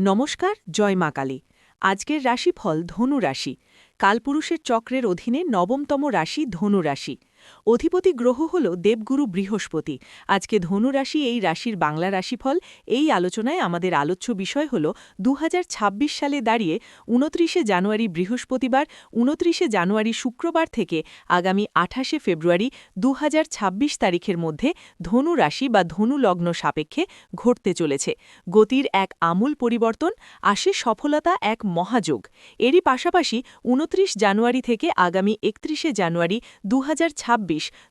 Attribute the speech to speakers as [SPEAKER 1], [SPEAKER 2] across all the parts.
[SPEAKER 1] নমস্কার, জয় মা কালী। আজকের রাশিফল ধনু রাশি। কালপুরুষের চক্রের অধীনে নবমতম রাশি ধনু রাশি। অধিপতি গ্রহ হল দেবগুরু বৃহস্পতি। আজকে ধনু রাশি এই রাশির বাংলা রাশিফল। এই আলোচনায় আমাদের আলোচ্য বিষয় হল দু সালে দাঁড়িয়ে উনত্রিশে জানুয়ারি বৃহস্পতিবার উনত্রিশে জানুয়ারি শুক্রবার থেকে আগামী আঠাশে ফেব্রুয়ারি দু হাজার ছাব্বিশ তারিখের মধ্যে ধনু রাশি বা ধনু লগ্ন সাপেক্ষে ঘটতে চলেছে। গতির এক আমূল পরিবর্তন, আসে সফলতা এক মহাযোগ। এরই পাশাপাশি উনত্রিশ জানুয়ারি থেকে আগামী একত্রিশে জানুয়ারি দু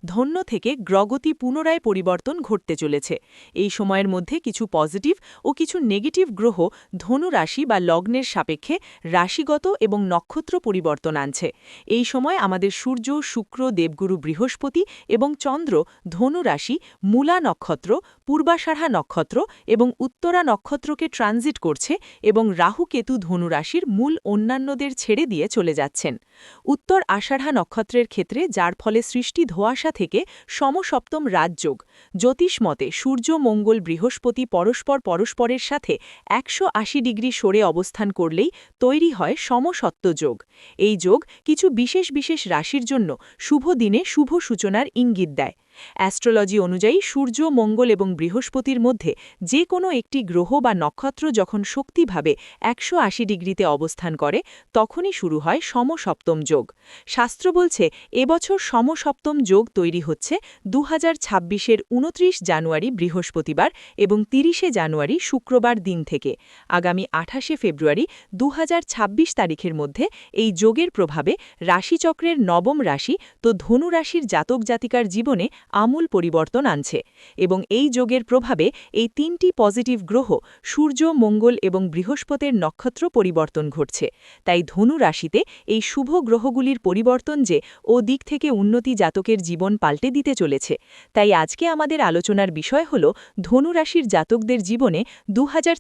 [SPEAKER 1] ধন্য থেকে গ্রগতি পুনরায় পরিবর্তন ঘটতে চলেছে। এই সময়ের মধ্যে কিছু পজিটিভ ও কিছু নেগেটিভ গ্রহ ধনু রাশি বা লগ্নের সাপেক্ষে রাশিগত এবং নক্ষত্র পরিবর্তন আনছে। এই সময় আমাদের সূর্য, শুক্র, দেবগুরু বৃহস্পতি এবং চন্দ্র ধনু রাশি মূলা নক্ষত্র, পূর্বাষাঢ়া নক্ষত্র এবং উত্তরা নক্ষত্রকে ট্রানজিট করছে এবং রাহু কেতু ধনু রাশির মূল অন্যান্যদের ছেড়ে দিয়ে চলে যাচ্ছেন। উত্তর আষাঢ়া নক্ষত্রের ক্ষেত্রে যার ফলে সৃষ্টি ধোয়াশা থেকে সমসপ্তম রাজযোগ। জ্যোতিষ মতে, সূর্য, মঙ্গল, বৃহস্পতি পরস্পর পরস্পরের সাথে একশো আশি ডিগ্রি সরে অবস্থান করলেই তৈরি হয় সমসত্ব যোগ। এই যোগ কিছু বিশেষ বিশেষ রাশির জন্য শুভ দিনে শুভ সূচনার ইঙ্গিত দেয়। অ্যাস্ট্রোলজি অনুযায়ী সূর্য, মঙ্গল এবং বৃহস্পতির মধ্যে যে কোনো একটি গ্রহ বা নক্ষত্র যখন শক্তিভাবে একশো আশি ডিগ্রিতে অবস্থান করে, তখনই শুরু হয় সমসপ্তম যোগ। শাস্ত্র বলছে, এবছর সমসপ্তম যোগ তৈরি হচ্ছে দু হাজার ছাব্বিশের উনত্রিশ জানুয়ারি বৃহস্পতিবার এবং তিরিশে জানুয়ারি শুক্রবার দিন থেকে। আগামী আঠাশে ফেব্রুয়ারি দু হাজার ছাব্বিশ তারিখের মধ্যে এই যোগের প্রভাবে রাশিচক্রের নবম রাশি তো ধনু রাশির জাতক জাতিকার জীবনে আমূল পরিবর্তন আনছে এবং এই যোগের প্রভাবে এই তিনটি পজিটিভ গ্রহ, সূর্য, মঙ্গল এবং বৃহস্পতির নক্ষত্র পরিবর্তন ঘটছে। তাই ধনু রাশিতে এই শুভ গ্রহগুলির পরিবর্তন যে ও দিক থেকে উন্নতি জাতকের জীবন পাল্টে দিতে চলেছে। তাই আজকে আমাদের আলোচনার বিষয় হল ধনু রাশির জাতকদের জীবনে দু হাজার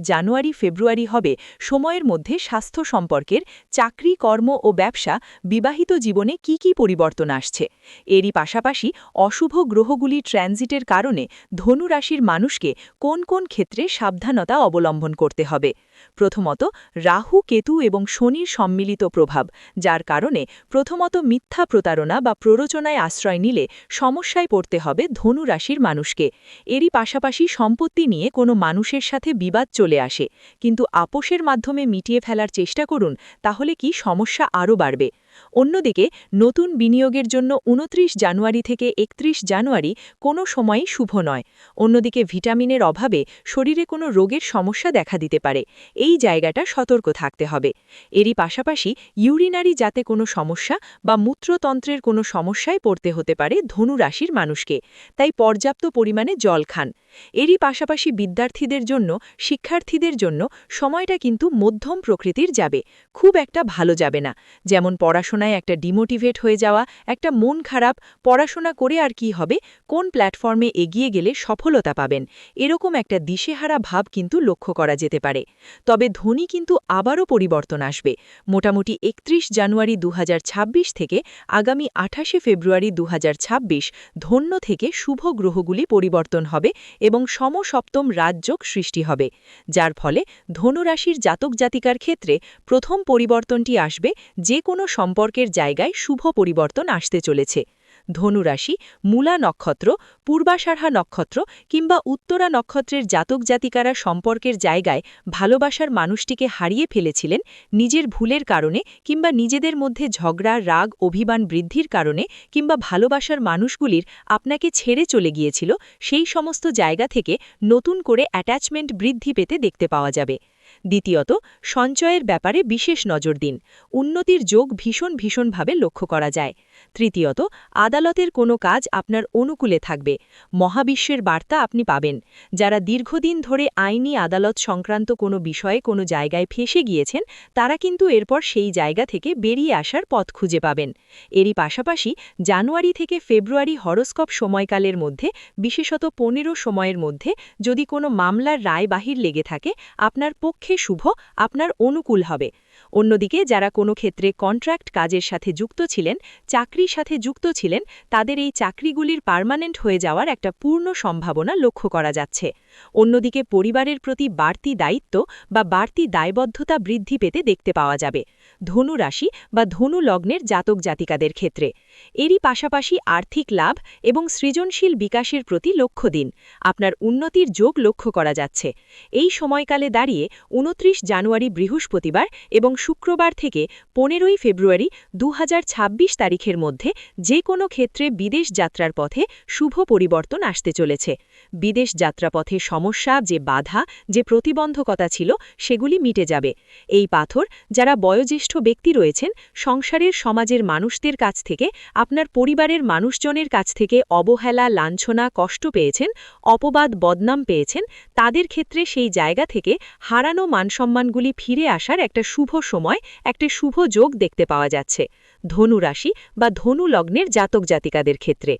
[SPEAKER 1] জানুয়ারি ফেব্রুয়ারি হবে সময়ের মধ্যে স্বাস্থ্য সম্পর্কের, চাকরি, কর্ম ও ব্যবসা বিবাহিত জীবনে কি কি পরিবর্তন আসছে। এরই পাশাপাশি অশুভ গ্রহগুলি ট্রানজিটের কারণে ধনু রাশির মানুষকে কোন কোন ক্ষেত্রে সাবধানতা অবলম্বন করতে হবে? প্রথমত, রাহু, কেতু এবং শনির সম্মিলিত প্রভাব, যার কারণে প্রথমত মিথ্যা প্রতারণা বা প্ররোচনায় আশ্রয় নিলে সমস্যায় পড়তে হবে ধনু রাশির মানুষকে। এরই পাশাপাশি সম্পত্তি নিয়ে কোনো মানুষের সাথে বিবাদ চলে আসে। কিন্তু আপোষের মাধ্যমে মিটিয়ে ফেলার চেষ্টা করুন, তাহলে কি সমস্যা আরও বাড়বে? অন্যদিকে, নতুন বিনিয়োগের জন্য উনত্রিশ জানুয়ারি থেকে একত্রিশ জানুয়ারি কোনো সময়ই শুভ নয়। অন্যদিকে, ভিটামিনের অভাবে শরীরে কোনো রোগের সমস্যা দেখা দিতে পারে। এই জায়গাটা সতর্ক থাকতে হবে। এরই পাশাপাশি, ইউরিনারি যাতে কোনো সমস্যা বা মূত্রতন্ত্রের কোনো সমস্যায় পড়তে হতে পারে ধনু রাশির মানুষকে। তাই পর্যাপ্ত পরিমাণে জল খান। এরই পাশাপাশি বিদ্যার্থীদের জন্য, শিক্ষার্থীদের জন্য সময়টা কিন্তু মধ্যম প্রকৃতির যাবে। খুব একটা ভালো যাবে না। যেমন পড়াশোনায় একটা ডিমোটিভেট হয়ে যাওয়া, একটা মন খারাপ, পড়াশোনা করে আর কি হবে, কোন প্ল্যাটফর্মে এগিয়ে গেলে সফলতা পাবেন, এরকম একটা দিশেহারা ভাব কিন্তু লক্ষ্য করা যেতে পারে। তবে ধনী কিন্তু আবারও পরিবর্তন আসবে। মোটামুটি একত্রিশ জানুয়ারি দুহাজার ছাব্বিশ থেকে আগামী আঠাশে ফেব্রুয়ারি দু হাজার ছাব্বিশ ধন্য থেকে শুভ গ্রহগুলি পরিবর্তন হবে এবং সমসপ্তম রাজযোগ সৃষ্টি হবে। যার ফলে ধনুরাশির জাতক জাতিকার ক্ষেত্রে প্রথম পরিবর্তনটি আসবে যে কোনো সম্পর্কের জায়গায় শুভ পরিবর্তন আসতে চলেছে। ধনুরাশি, মূলা নক্ষত্র, পূর্বাষাঢ়া নক্ষত্র কিংবা উত্তরা নক্ষত্রের জাতক জাতিকারা সম্পর্কের জায়গায় ভালোবাসার মানুষটিকে হারিয়ে ফেলেছিলেন নিজের ভুলের কারণে কিংবা নিজেদের মধ্যে ঝগড়া, রাগ, অভিমান বৃদ্ধির কারণে কিংবা ভালোবাসার মানুষগুলির আপনাকে ছেড়ে চলে গিয়েছিল, সেই সমস্ত জায়গা থেকে নতুন করে অ্যাটাচমেন্ট বৃদ্ধি পেতে দেখতে পাওয়া যাবে। দ্বিতীয়ত, সঞ্চয়ের ব্যাপারে বিশেষ নজর দিন। উন্নতির যোগ ভীষণ ভীষণভাবে লক্ষ্য করা যায়। তৃতীয়ত, আদালতের কোনো কাজ আপনার অনুকূলে থাকবে। মহাবিশ্বের বার্তা আপনি পাবেন। যারা দীর্ঘদিন ধরে আইনি আদালত সংক্রান্ত কোনো বিষয়ে কোনো জায়গায় ফেসে গিয়েছেন, তারা কিন্তু এরপর সেই জায়গা থেকে বেরিয়ে আসার পথ খুঁজে পাবেন। এরই পাশাপাশি জানুয়ারি থেকে ফেব্রুয়ারি হরস্কপ সময়কালের মধ্যে, বিশেষত পনেরো সময়ের মধ্যে, যদি কোনো মামলার রায় বাহির লেগে থাকে, আপনার পক্ষে শুভ আপনার অনুকূল হবে। অন্যদিকে যারা কোনো ক্ষেত্রে কন্ট্রাক্ট কাজের সাথে যুক্ত ছিলেন, চাকরির সাথে যুক্ত ছিলেন, তাদের এই চাকরিগুলির পার্মানেন্ট হয়ে যাওয়ার একটা পূর্ণ সম্ভাবনা লক্ষ্য করা যাচ্ছে। অন্যদিকে পরিবারের প্রতি বাড়তি দায়িত্ব বা বাড়তি দায়বদ্ধতা বৃদ্ধি পেতে দেখতে পাওয়া যাবে। ধনু রাশি বা ধনু লগ্নের জাতক জাতিকাদের ক্ষেত্রে। এরই পাশাপাশি আর্থিক লাভ এবং সৃজনশীল বিকাশের প্রতি লক্ষ্য দিন। আপনার উন্নতির যোগ লক্ষ্য করা যাচ্ছে। এই সময়কালে দাঁড়িয়ে উনত্রিশ জানুয়ারি বৃহস্পতিবার এবং শুক্রবার থেকে পনেরোই ফেব্রুয়ারি দু হাজার ছাব্বিশ তারিখের মধ্যে যে কোনো ক্ষেত্রে বিদেশ যাত্রার পথে শুভ পরিবর্তন আসতে চলেছে। বিদেশ যাত্রাপথে সমস্যা, যে বাধা, যে প্রতিবন্ধকতা ছিল, সেগুলি মিটে যাবে। এই পাথর যারা বয়োজ্যেষ্ঠ ব্যক্তি রয়েছেন সংসারের সমাজের মানুষদের কাছ থেকে, আপনার পরিবারের মানুষজনের কাছ থেকে অবহেলা, লাঞ্ছনা, কষ্ট পেয়েছেন, অপবাদ, বদনাম পেয়েছেন, তাদের ক্ষেত্রে সেই জায়গা থেকে হারানো মানসম্মানগুলি ফিরে আসার একটা শুভ সময়, একটা শুভ যোগ দেখতে পাওয়া যাচ্ছে। ধনুরাশি বা ধনু লগ্নের জাতক জাতিকাদের ক্ষেত্রে।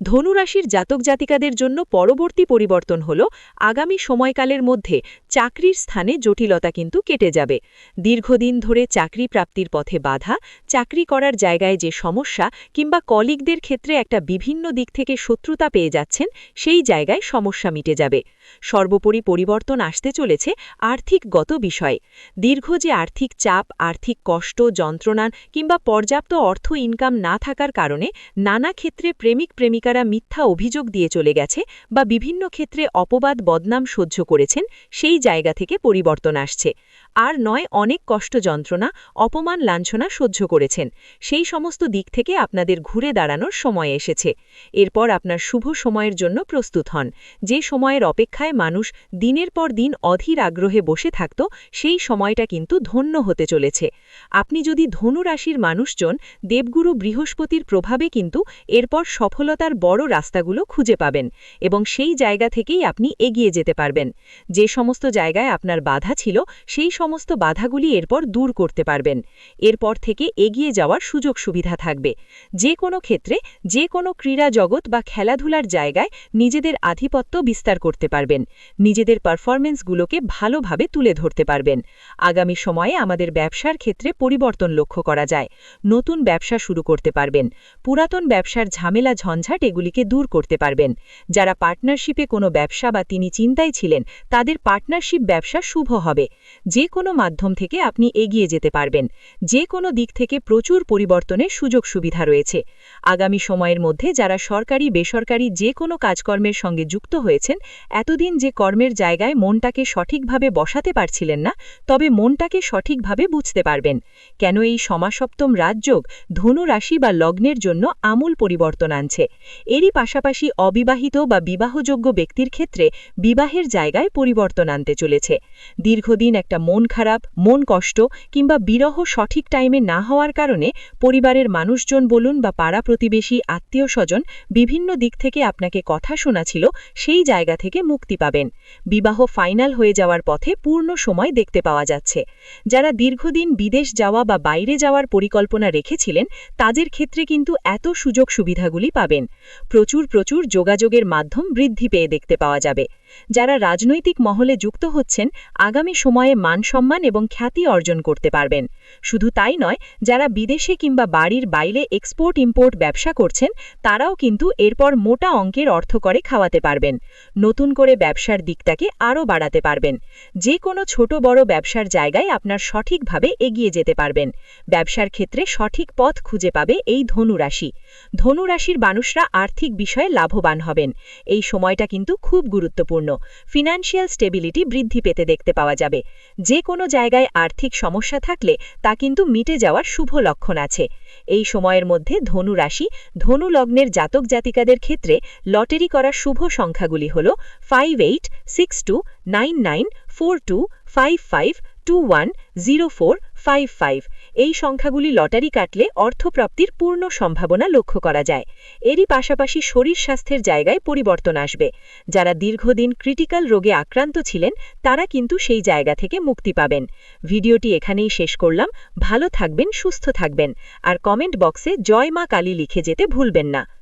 [SPEAKER 1] ধনুরাশির জাতক জাতিকাদের জন্য পরবর্তী পরিবর্তন হল, আগামী সময়কালের মধ্যে চাকরির স্থানে জটিলতা কিন্তু কেটে যাবে। দীর্ঘদিন ধরে চাকরি প্রাপ্তির পথে বাধা, চাকরি করার জায়গায় যে সমস্যা কিংবা কলিগদের ক্ষেত্রে একটা বিভিন্ন দিক থেকে শত্রুতা পেয়ে যাচ্ছেন, সেই জায়গায় সমস্যা মিটে যাবে। সর্বোপরি পরিবর্তন আসতে চলেছে আর্থিকগত বিষয়ে। দীর্ঘ যে আর্থিক চাপ, আর্থিক কষ্ট, যন্ত্রণা কিংবা পর্যাপ্ত অর্থ ইনকাম না থাকার কারণে নানা ক্ষেত্রে প্রেমিক প্রেমিকারা মিথ্যা অভিযোগ দিয়ে চলে গেছে বা বিভিন্ন ক্ষেত্রে অপবাদ, বদনাম সহ্য করেছেন, সেই জায়গা থেকে পরিবর্তন আসছে। আর নয়, অনেক কষ্ট যন্ত্রণা, অপমান, লাঞ্ছনা সহ্য করেছেন। সেই সমস্ত দিক থেকে আপনাদের ঘুরে দাঁড়ানোর সময় এসেছে। এরপর আপনার শুভ সময়ের জন্য প্রস্তুত হন। যে সময়ের অপেক্ষায় মানুষ দিনের পর দিন অধীর আগ্রহে বসে থাকত, সেই সময়টা কিন্তু ধন্য হতে চলেছে। আপনি যদি ধনুরাশির মানুষজন, দেবগুরু বৃহস্পতির প্রভাবে কিন্তু এরপর সফলতার বড় রাস্তাগুলো খুঁজে পাবেন এবং সেই জায়গা থেকেই আপনি এগিয়ে যেতে পারবেন। যে সমস্ত জায়গায় আপনার বাধা ছিল, সেই সমস্ত বাধাগুলি এরপর দূর করতে পারবেন। এরপর থেকে এগিয়ে যাওয়ার সুযোগ সুবিধা থাকবে। যে কোনো ক্ষেত্রে, যে কোনো ক্রীড়া জগৎ বা খেলাধুলার জায়গায় নিজেদের আধিপত্য বিস্তার করতে পারবেন। নিজেদের পারফরমেন্সগুলোকে ভালোভাবে তুলে ধরতে পারবেন। আগামী সময়ে আমাদের ব্যবসার ক্ষেত্রে পরিবর্তন লক্ষ্য করা যায়। নতুন ব্যবসা শুরু করতে পারবেন। পুরাতন ব্যবসার ঝামেলা ঝঞ্ঝাট এগুলিকে দূর করতে পারবেন। যারা পার্টনারশিপে কোনো ব্যবসা বা তিনি চিন্তায় ছিলেন, তাদের পার্টনারশিপ ব্যবসা শুভ হবে। যে কোনো মাধ্যম থেকে আপনি এগিয়ে যেতে পারবেন। যে কোনো দিক থেকে প্রচুর পরিবর্তনের সুযোগ সুবিধা রয়েছে। আগামী সময়ের মধ্যে যারা সরকারি, বেসরকারি যে কোনো কাজকর্মের সঙ্গে যুক্ত হয়েছেন, এতদিন যে কর্মের জায়গায় মনটাকে সঠিকভাবে বসাতে পারছিলেন না, তবে মনটাকে সঠিকভাবে বুঝতে পারবেন। কেন এই সমাসপ্তম রাজযোগ ধনু রাশি বা লগ্নের জন্য আমূল পরিবর্তন আনছে? এরই পাশাপাশি অবিবাহিত বা বিবাহযোগ্য ব্যক্তির ক্ষেত্রে বিবাহের জায়গায় পরিবর্তন আনতে চলেছে। দীর্ঘদিন একটা মন খারাপ, মন কষ্ট কিংবা বিরহ সঠিক টাইমে না হওয়ার কারণে পরিবারের মানুষজন বলুন বা পাড়া প্রতিবেশী, আত্মীয় স্বজন বিভিন্ন দিক থেকে আপনাকে কথা শোনাছিল সেই জায়গা থেকে মুক্তি পাবেন। বিবাহ ফাইনাল হয়ে যাওয়ার পথে পূর্ণ সময় দেখতে পাওয়া যাচ্ছে। যারা দীর্ঘদিন বিদেশ যাওয়া বা বাইরে যাওয়ার পরিকল্পনা রেখেছিলেন, তাদের ক্ষেত্রে কিন্তু এত সুযোগ সুবিধাগুলি পাবেন। প্রচুর প্রচুর যোগাযোগের মাধ্যম বৃদ্ধি পেয়ে দেখতে পাওয়া যাবে। যারা রাজনৈতিক মহলে যুক্ত হচ্ছেন, আগামী সময়ে মানসম্মান এবং খ্যাতি অর্জন করতে পারবেন। শুধু তাই নয়, যারা বিদেশে কিংবা বাড়ির বাইরে এক্সপোর্ট ইম্পোর্ট ব্যবসা করছেন, তারাও কিন্তু এরপর মোটা অঙ্কের অর্থ করে খাওয়াতে পারবেন। নতুন করে ব্যবসার দিকটাকে আরও বাড়াতে পারবেন। যে কোনো ছোট বড় ব্যবসার জায়গায় আপনার সঠিকভাবে এগিয়ে যেতে পারবেন। ব্যবসার ক্ষেত্রে সঠিক পথ খুঁজে পাবে এই ধনুরাশি। ধনুরাশির মানুষরা আর্থিক বিষয়ে লাভবান হবেন। এই সময়টা কিন্তু খুব গুরুত্বপূর্ণ ফিনান্সিয়াল স্টেবিলিটি বৃদ্ধি পেতে দেখতে পাওয়া যাবে। যে কোনো জায়গায় আর্থিক সমস্যা থাকলে তা কিন্তু মিটে যাওয়ার শুভ লক্ষণ আছে। এই সময়ের মধ্যে ধনু রাশি ধনু লগ্নের জাতক জাতিকাদের ক্ষেত্রে লটারি করার শুভ সংখ্যাগুলি হল five eight six two nine nine four two five five two one zero four five five এই সংখ্যাগুলি লটারি কাটলে অর্থপ্রাপ্তির পূর্ণ সম্ভাবনা লক্ষ্য করা যায়। এরই পাশাপাশি শরীর স্বাস্থ্যের জায়গায় পরিবর্তন আসবে। যারা দীর্ঘদিন ক্রিটিক্যাল রোগে আক্রান্ত ছিলেন, তারা কিন্তু সেই জায়গা থেকে মুক্তি পাবেন। ভিডিওটি এখানেই শেষ করলাম। ভালো থাকবেন, সুস্থ থাকবেন। আর কমেন্ট বক্সে জয় মা কালী লিখে যেতে ভুলবেন না।